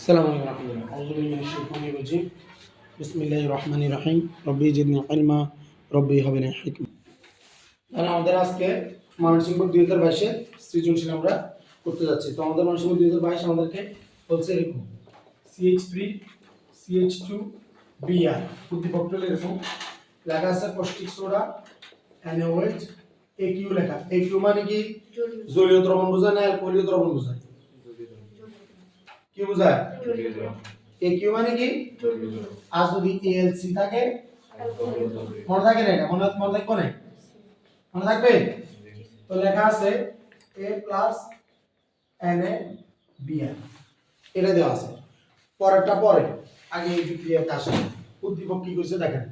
السلام عليكم ورحمة الله أعوذ بالله من الشيطان الرجيم بسم الله الرحمن الرحيم ربي زدني علما ربي هب لي حكمة তাহলে আমাদের আজকে মানসিক দুই হাজার বাইশে সৃজনশীল আমরা করতে যাচ্ছি তো আমাদের মানসিক দুই হাজার বাইশ আমাদেরকে বলছে এরকম CH three CH two BR উদ্দীপকটা এরকম লেখা আছে পষ্টিক সোডা অ্যানোয়েজ এ কিউ লেখা এ কিউ মানে কি জলীয় দ্রবণ বোঝায় না অ্যালকোহলীয় দ্রবণ বোঝায় কি বোঝায়? এ কিউ মানে কি? আর যদি এএলসি থাকে? মনে থাকে না এটা? মনে মনে থাকবে না? মনে থাকবে? তো লেখা আছে A plus N A BR এটা দেওয়া আছে। পরেরটা পরে। আগে এই বিক্রিয়াতে আসে। উদ্দীপক কি করছে দেখেন?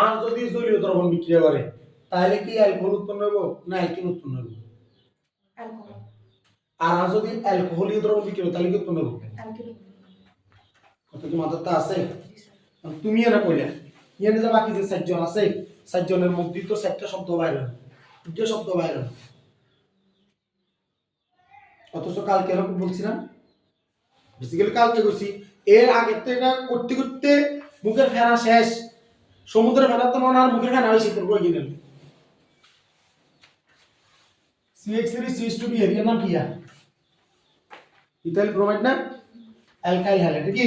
আর যদি জলীয় দ্রবণ বিক্রিয়া করে তাহলে কি অ্যালকোহল উৎপন্ন হবে না অ্যালকিন উৎপন্ন হবে আর আর যদি অ্যালকোহলীয় দ্রবণ বিক্রিয়া হয় তাহলে কি উৎপন্ন হবে? কথা কি মাথাতে আছে? তুমি না কইলা। ইয়ানে যে বাকি যে চারজন আছে, চারজনের মুখ দিয়ে তো চারটা শব্দ বাইর দুটো শব্দ বাইর অথচ কালকে এরকম বলছিলাম। বেসিক্যালি কালকে করছি এর আগে তো এটা করতে করতে মুখের ফেনা শেষ। সমুদ্রের ফেনা তো মনে হয় মুখের ফেনা হয়েছে তোর বই কিনে CX three CS two B এর নাম কি আর? ইথাইল ব্রোমাইড না? অ্যালকাইল হ্যালাইড কি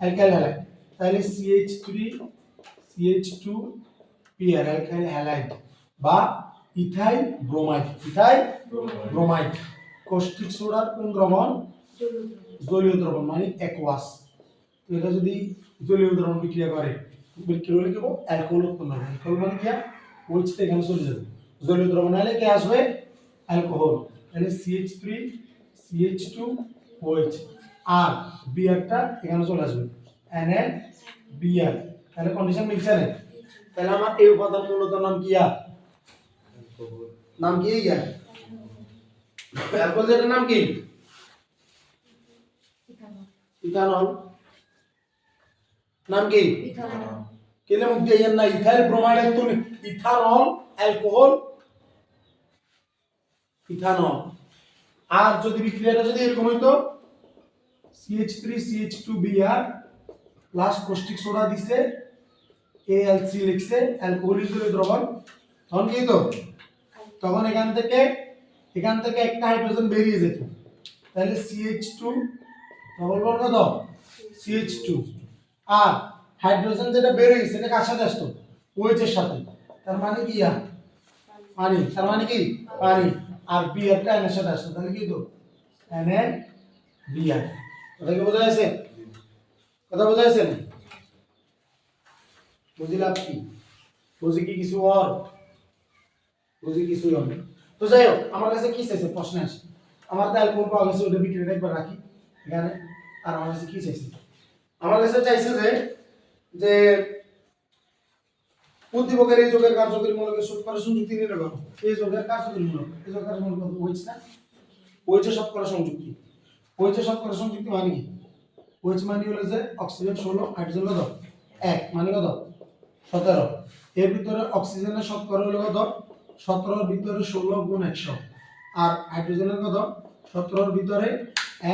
অ্যালকাইল হ্যালাইড তাহলে CH three CH two PR alkyl halide বা ethyl bromide ethyl bromide caustic সোডার কোন দ্রবণ? জলীয় দ্রবণ মানে অ্যাকোয়াস তো এটা যদি জলীয় দ্রবণ বিক্রিয়া করে বিক্রিয়া হলে কি হবে অ্যালকোহল উৎপন্ন হবে অ্যালকোহল মানে কি ওইচটা এখানে চলে যাবে। জলীয় দ্রবণ হলে কি আসবে? অ্যালকোহল। তাহলে CH three CH two OH আর বিয়ারটা এখানে চলে আসবে। এন এ তাহলে কন্ডিশন না তাহলে আমার এই উপাদান মূলত নাম কি আর? নাম কি ইয়ার অ্যালকোহল যেটার নাম কি? ইথানল। নাম কি? কেলে দিয়ে ইয়ার না? ইথাইল ব্রোমাইড একদম ইথানল, অ্যালকোহল। ইথানল। আর যদি বিক্রিয়াটা যদি এরকম হইতো CH three CH two plus caustic soda দিছে এএলসি লিখছে অ্যালকোহল হিসেবে দ্রবণ। তখন কি তো তখন এখান থেকে এখান থেকে একটা হাইড্রোজেন বেরিয়ে যেত। তাহলে সিএইচ টু ডবল বল কত? সিএইচ টু আর হাইড্রোজেন যেটা বেরিয়ে গেছে এটা কার সাথে আসতো? এর সাথে। তার মানে কি আর? পানি। তার মানে কি? পানি। আর বিয়ারটা এনের সাথে আসতো তাহলে কি তো এন এন বি আর। কথা কি বোঝা যাচ্ছে কথা বোঝা যাচ্ছে না বুঝিলাম কি? বুঝি কি কিছু আর বুঝি কিছু আর তো যাই হোক, আমার কাছে কি চাইছে? প্রশ্ন আছে। আমার তো অ্যালকোহল পাওয়া গেছে, ওটা বিক্রিটা একবার রাখি এখানে। আর আমার কাছে কি চাইছে? আমার কাছে চাইছে যে যে উদ্দীপকের এই যোগের কার্যকরী মূলকের শতকরা সংযুক্তি নির্ণয় করো এই যোগের কার্যকরী মূলক। এই যোগের কার্যকরী মূলক ওইচ না? ওইচে শতকরা সংযুক্তি। ওইচে শতকরা সংযুক্তি মানে কি? ওইচ মানে হলো যে অক্সিজেন ষোলো, হাইড্রোজেন কত এক মানে কত সতেরো। এর ভিতরে অক্সিজেনের শতকরা হলো কত? সতেরোর ভিতরে ষোলো গুণ একশো। আর হাইড্রোজেনের কত? সতেরোর ভিতরে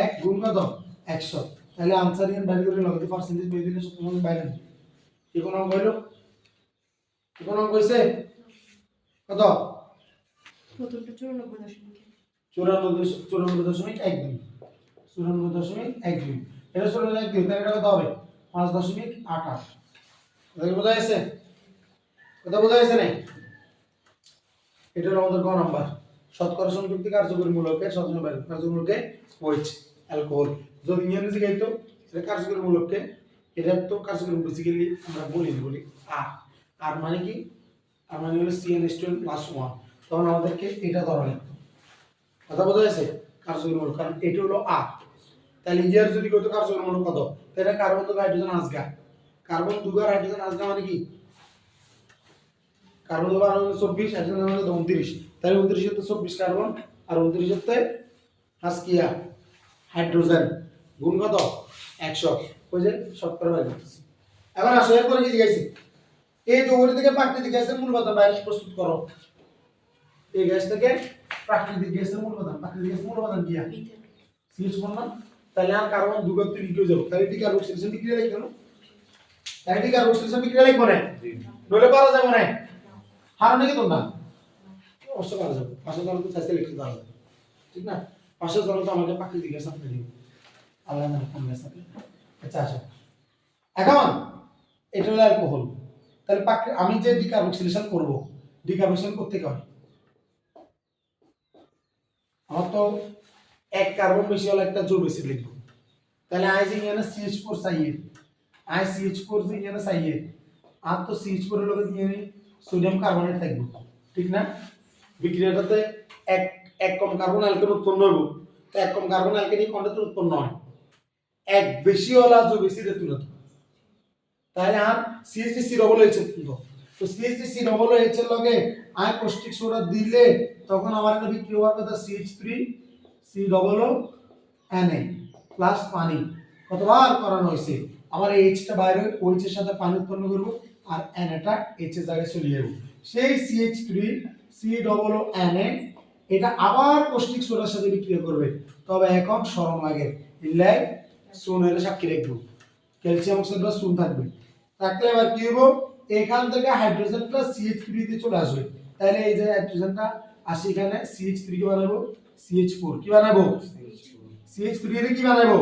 এক গুণ কত? একশো। তাহলে আনসার ইয়ান বাইরে করে লগতে পার্সেন্টেজ বের দিলে সত্তর বাইরে কি কোনো কি কোনো অঙ্ক হইছে কত? চুরানব্বই চুরানব্বই দশমিক এক দুই। চুরানব্বই দশমিক এক দুই। এটা চুরানব্বই এক দুই তাহলে এটা কত হবে? পাঁচ দশমিক আট আট। বোঝা যাচ্ছে কথা বোঝা যাচ্ছে না এটা হলো আমাদের নাম্বার? শতকরা সংযুক্তি অ্যালকোহল। যদি ইংরেজি গাইতো এটা কার্যকরী মূলককে এটা তো কার্যকরী বেসিক্যালি আমরা বলি বলি আর আর মানে কি? আর মানে হলো CN S twelve plus one তখন আমাদেরকে এটা ধরা লাগতো। কথা বোঝা যাচ্ছে কার্যকরী মূলক কারণ এটা হলো আর তাহলে ইয়ার যদি কত? কার্যকরী মূলক কত তাহলে কার্বন দুগা হাইড্রোজেন আসগা কার্বন দুগার হাইড্রোজেন আসগা মানে কি? কার্বন দুগা মানে চব্বিশ হাইড্রোজেন মানে উনত্রিশ তাহলে উনত্রিশ হতে চব্বিশ কার্বন আর উনত্রিশ হতে হাসকিয়া হাইড্রোজেন গুণ কত? একশো। ওই যে শতকরা এবার আসো, এরপরে কি জিজ্ঞাসি এই যৌগটি থেকে প্রাকৃতিক গ্যাসের মূল উপাদান বাইরে প্রস্তুত করো। এই গ্যাস থেকে প্রাকৃতিক গ্যাসের মূল উপাদান প্রাকৃতিক গ্যাসের মূল উপাদান কি সিএইচ বললাম তাহলে আর কার্বন দুগত লিখে যাব। তাহলে এটি কার্বক্সিলেশন বিক্রিয়া লিখবে না। তাহলে এটি কার্বক্সিলেশন বিক্রিয়া লিখব না। নইলে পারা যাবে না। হার নাকি তোমরা অবশ্য পারা যাবে। পাঁচশো জন তো চাইতে লিখতে পারা যাবে ঠিক না? পাঁচশো জন তো আমাকে প্রাকৃতিক গ্যাস আপনি দিব। আল্লাহ না কম গ্যাস আপনি আচ্ছা আচ্ছা এখন এটা হলো অ্যালকোহল তাহলে আমি যে ডিকার্বক্সিলেশন করব ডিকার্বক্সিলেশন করতে কি হয়? আমার তো এক কার্বন বেশি হলে একটা জোর বেশি লিখব। তাহলে আই যে ইয়ানে সিএইচ ফোর সাইয়ের আই সিএইচ ফোর যে ইয়ানে সাইয়ের আর তো সিএইচ ফোর লগে দিয়ে সোডিয়াম কার্বনেট থাকব, ঠিক না? বিক্রিয়াটাতে এক এক কম কার্বন অ্যালকেন উৎপন্ন হইব। তো এক কম কার্বন অ্যালকেনই কন্ডাতে উৎপন্ন হয়। এক বেশি হলে আর জো বেশি রে তুলে তাহলে আর সিএইচডি সি ডবল হয়েছে। কিন্তু তো সিএইচডি সি ডবল হয়েছে লগে আই পৌষ্টিক সোডা দিলে তখন আমার একটা বিক্রি হওয়ার কথা CH three C double O N A plus পানি। কতবার করানো হয়েছে? আমার এইচটা বাইরে ওইচ এর সাথে পানি উৎপন্ন করব আর এন এটা এইচ এর জায়গায় চলে যাব। সেই CH three C double O N A এটা আবার পৌষ্টিক সোডার সাথে বিক্রিয়া করবে। তবে এখন সরম লাগে। ইল্লাই সোনের সাক্ষী রাখব। ক্যালসিয়াম অক্সাইড বা সুন থাকবে। থাকলে এবার কি হব এখান থেকে হাইড্রোজেনটা সিএইচ থ্রি তে চলে আসবে। তাহলে এই যে হাইড্রোজেনটা আসি এখানে সিএইচ থ্রি কি বানাবো? সিএইচ ফোর কি বানাবো? সিএইচ থ্রি এর কি বানাবো?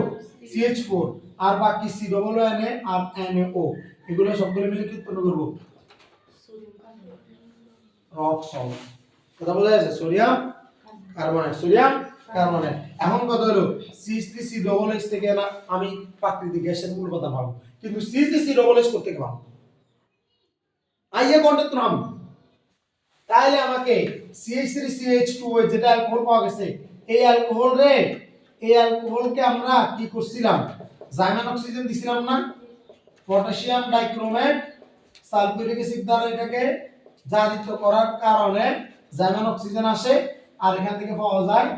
সিএইচ ফোর আর বাকি সি ডবল এন এ আর এন এ ও এগুলো সবগুলো মিলে কি উৎপন্ন করব? রক সল্ট কথা বোঝা যাচ্ছে? সোডিয়াম কার্বনেট সোডিয়াম কার্বনেট এখন কথা হলো? CH three C double H থেকে না আমি প্রাকৃতিক গ্যাসের মূল কথা পাবো কিন্তু সিএইচ থ্রি সি ডবল করতে পাবো আইয়ে কন্ট্যাক্ট নাম। তাহলে আমাকে সিএইচ থ্রি সিএইচ টু যেটা অ্যালকোহল পাওয়া গেছে, এই অ্যালকোহল রে, এই অ্যালকোহলকে আমরা কি করছিলাম? জাইমান অক্সিজেন দিছিলাম না? পটাশিয়াম ডাইক্রোমেট, সালফিউরিক অ্যাসিড দ্বারা এটাকে জারিত করার কারণে জাইমান অক্সিজেন আসে, আর এখান থেকে পাওয়া যায়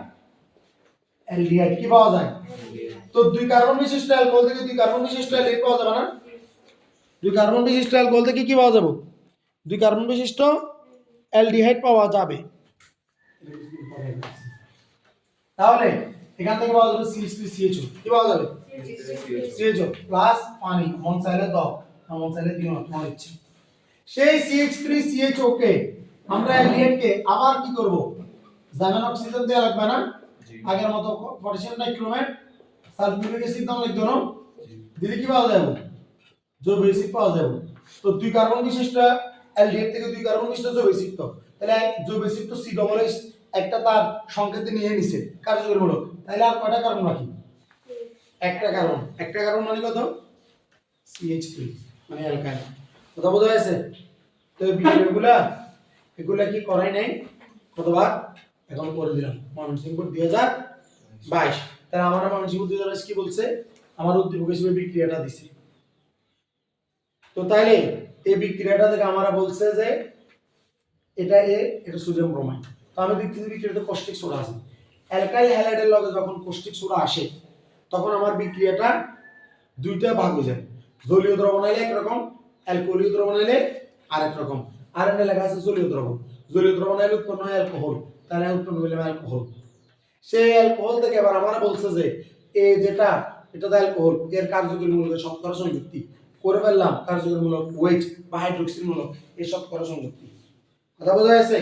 অ্যালডিহাইড কি পাওয়া যায়? তো দুই কার্বন বিশিষ্ট অ্যালকোহল থেকে দুই কার্বন বিশিষ্ট অ্যালডিহাইড পাওয়া যাবে না? দুই কার্বন বিশিষ্ট অ্যালকোহল থেকে কি পাওয়া যাবে? দুই কার্বন বিশিষ্ট অ্যালডিহাইড পাওয়া যাবে। তাহলে এখান থেকে পাওয়া যাবে সিএইচ থ্রি সিএইচও কি পাওয়া যাবে? সিএইচও প্লাস পানি মন চাইলে দাও মন চাইলে দিও তোমার ইচ্ছে। সেই সিএইচ থ্রি সিএইচও কে আমরা অ্যালডিহাইড কে আবার কি করব? জার্মান অক্সিজেন দেওয়া লাগবে না? আগের মতো পটাশিয়াম ডাইক্রোমেট সালফিউরিক অ্যাসিড দাম লিখতো না দিলে কি পাওয়া যাবে? জৈব অ্যাসিড পাওয়া যাবে। তো দুই কার্বন বিশিষ্ট অ্যালডিহাইড থেকে দুই কার্বন বিশিষ্ট জৈব অ্যাসিড তো তাহলে জৈব অ্যাসিড তো সি ডবল এইচ একটা তার সংকেত নিয়ে নিছে। কার্যকরীমূলক তাহলে আর কয়টা কার্বন বাকি? একটা কার্বন একটা কার্বন মানে কত? সিএইচ থ্রি মানে অ্যালকাইল কথা বোঝা গেছে? তো বিষয়গুলা এগুলা কি করাই নাই? কতবার? এখন করে দিলাম। ময়মনসিংহ দুই হাজার বাইশ। তাহলে আমার ময়মনসিংহ দুই হাজার বাইশ কি বলছে? আমার উদ্দীপক হিসেবে বিক্রিয়াটা দিছে। তো তাইলে এই বিক্রিয়াটা থেকে আমরা বলছে যে এটা এ, এটা সোডিয়াম ব্রোমাইড। তো আমি দেখতেছি বিক্রিয়াতে কষ্টিক সোডা আছে। অ্যালকাইল হ্যালাইডের লগে যখন কষ্টিক সোডা আসে, তখন আমার বিক্রিয়াটা দুইটা ভাগ হয়ে যায়। জলীয় দ্রবণ হইলে একরকম অ্যালকোহলীয় দ্রবণ হইলে আরেক রকম। আর এনে লেখা আছে জলীয় দ্রবণ জলীয় দ্রবণ হইলে উৎপন্ন হয় অ্যালকোহল। তাহলে উৎপন্ন হইলে অ্যালকোহল সেই অ্যালকোহল থেকে এবার আমরা বলছে যে এই যেটা এটা তো অ্যালকোহল এর কার্যকরী মূলক শতকরা সংযুক্তি। করে ফেললাম কার্যকরী মূলক ওয়েট বা হাইড্রোক্সিল মূলক এই শতকরা সংযুক্তি। কথা বোঝা যাচ্ছে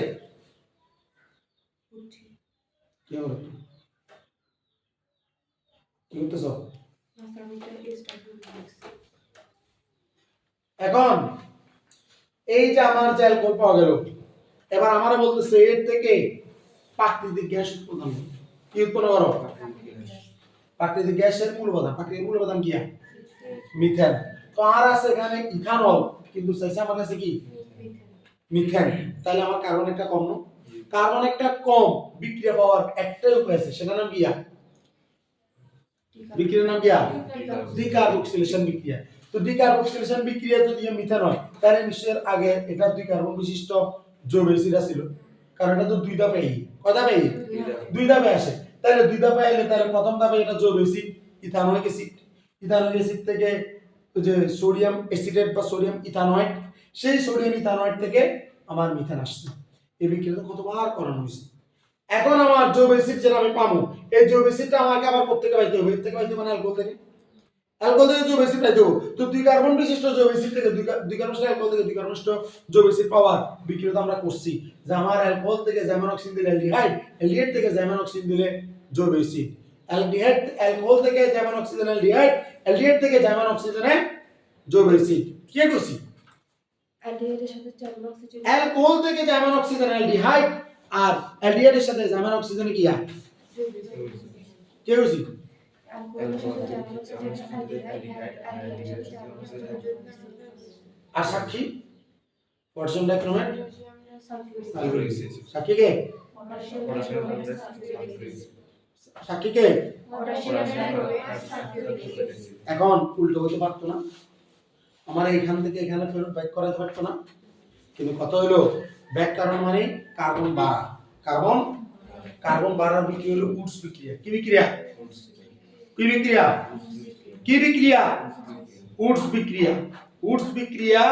কি হলো কি করতেছ? এখন এই যে আমার যে অ্যালকোহল পাওয়া গেল এবার আমরা বলতেছে এর থেকে প্রাকৃতিক গ্যাস উৎপন্ন করো। কি উৎপন্ন করো প্রাকৃতিক গ্যাসের মূল উপাদান প্রাকৃতিক মূল উপাদান কি? মিথেন। তো আর আছে এখানে ইথানল, কিন্তু চাইছে আমার কাছে কি? মিথেন। তাহলে আমার কার্বন একটা কম না কার্বন একটা কম বিক্রিয়া পাওয়ার একটাই উপায় আছে। সেটার নাম কি বিক্রিয়ার নাম কি ডিকার্বক্সিলেশন বিক্রিয়া। তো ডিকার্বক্সিলেশন বিক্রিয়া যদি মিথেন হয় তাহলে নিশ্চয়ের আগে এটা দুই কার্বন বিশিষ্ট অ্যাসিড ছিল কারণ এটা তো দুই ধাপে কয় ধাপে। দুই ধাপে আসে। তাহলে দুই ধাপে এলে তাহলে প্রথম ধাপে এটা জৈব acid ethanoic acid. Ethanoic acid থেকে যে সোডিয়াম অ্যাসিডেট বা সোডিয়াম ইথানয়েড সেই সোডিয়াম ইথানয়েড থেকে আমার মিথেন আসছে। এই বিক্রিয়া কতবার করানো হয়েছে। এখন আমার জৈব যেটা আমি পাবো এই জৈব আমাকে আবার কোথেকে পাইতে হবে? এর থেকে পাইতে হবে না অ্যালকোহল থেকে? অ্যালকোহল থেকে জৈব অ্যাসিড পাইতে তো দুই কার্বন বিশিষ্ট জৈব অ্যাসিড থেকে দুই দুই কার্বন অ্যালকোহল থেকে দুই কার্বন জৈব অ্যাসিড পাওয়ার বিক্রিয়া তো আমরা করছি। যে আমার অ্যালকোহল থেকে জ্যামান অক্সিজেন দিলে অ্যালডিহাইড অ্যালডিহাইড থেকে জ্যামান অক্সিজেন দিলে জৈব অ্যাসিড অ্যালডিহাইড অ্যালকোহল থেকে জ্যামান অক্সিজেন অ্যালডিহাইড অ্যালডিহাইড থেকে জ্যামান অক্সিজেনে জৈব অ্যাসিড কি করছি? অ্যালকোহল থেকে জ্যামান অক্সিজেন অ্যালডিহাইড আর অ্যালডিহাইডের সাথে জ্যামান অক্সিজেনে কি আর? কি করছি? আর সাক্ষী? পটাশিয়াম ডাইক্রোমেট সালফিউরিক সাক্ষী কে পটাশিয়াম সাক্ষী কে এখন উল্টো হতে পারতো না। আমার এখান থেকে এখানে ফেরত ব্যাক করাতে পারতো না। কিন্তু কত হলো ব্যাক কারণ মানে কার্বন বাড়া। কার্বন কার্বন বাড়ার বিক্রিয়া হলো উডস বিক্রিয়া। কি বিক্রিয়া? কি বিক্রিয়া কি বিক্রিয়া উডস বিক্রিয়া উডস বিক্রিয়া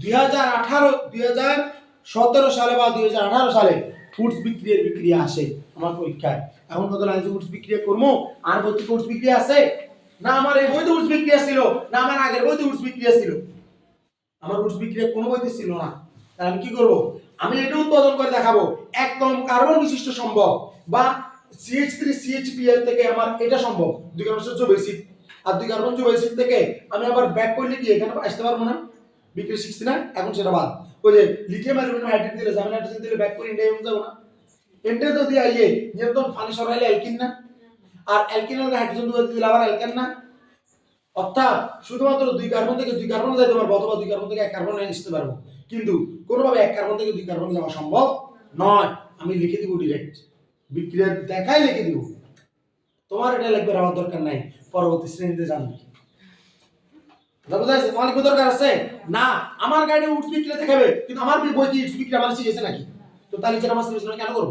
দুই হাজার আঠারো, দুই হাজার সতেরো সালে বা দুই হাজার আঠারো সালে উডস বিক্রিয়ার বিক্রিয়া আসে আমার পরীক্ষায়। এখন কত লাগছে উডস বিক্রিয়া করব, আর বলতে উডস বিক্রিয়া আছে? না, আমার এই বইতে উডস বিক্রিয়া ছিল, না, আমার আগের বইতে উডস বিক্রিয়া ছিল। আমার উডস বিক্রিয়া কোনো বইতে ছিল না। তাহলে আমি কি করব? আমি এটা উৎপাদন করে দেখাবো। একদম কার্বন বিশিষ্ট সম্ভব বা সিএইচ থ্রি সিএইচপি এর থেকে আমার এটা সম্ভব। দুই কার্বন জৈব অ্যাসিড আর দুই কার্বন জৈব অ্যাসিড থেকে আমি আবার ব্যাক করলে কি এখানে আসতে পারব না? বিক্রিয়া শিখছি না? এখন সেটা বাদ। ওই যে লিথিয়াম অ্যালুমিনিয়াম হাইড্রেট দিলে জামিন হাইড্রোজেন দিলে ব্যাক করে ইন্ডিয়া যাব না। এন্টে তো দিয়ে আইয়ে নিয়ন্ত্রণ ফানি সরাইলে অ্যালকিন না। আর অ্যালকিন হাইড্রোজেন দুটো দিলে আবার অ্যালকেন না। অর্থাৎ শুধুমাত্র দুই কার্বন থেকে দুই কার্বন যেতে পারব, অথবা দুই কার্বন থেকে এক কার্বন আসতে পারব। কিন্তু কোনোভাবে এক কার্বন থেকে দুই কার্বন যাওয়া সম্ভব নয়। আমি লিখে দিব ডিরেক্ট বিক্রিয়া দেখাই লিখে দিব। তোমার এটা লিখবে আমার দরকার নাই, পরবর্তী শ্রেণীতে জানবি। তোমার লিখবে দরকার আছে? না, আমার গাড়ি উঠস বিক্রিয়া দেখাবে কিন্তু আমার বই কি উঠস বিক্রিয়া আমার শিখেছে নাকি? তো তাহলে যেটা আমার সিলেবাস কেন করব?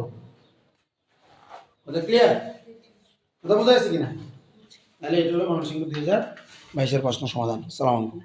কথা ক্লিয়ার কথা বোঝা যাচ্ছে কিনা? তাহলে এটা হলো ময়মনসিংহ দুই হাজার, বাইশের প্রশ্ন সমাধান। সালাম আলাইকুম।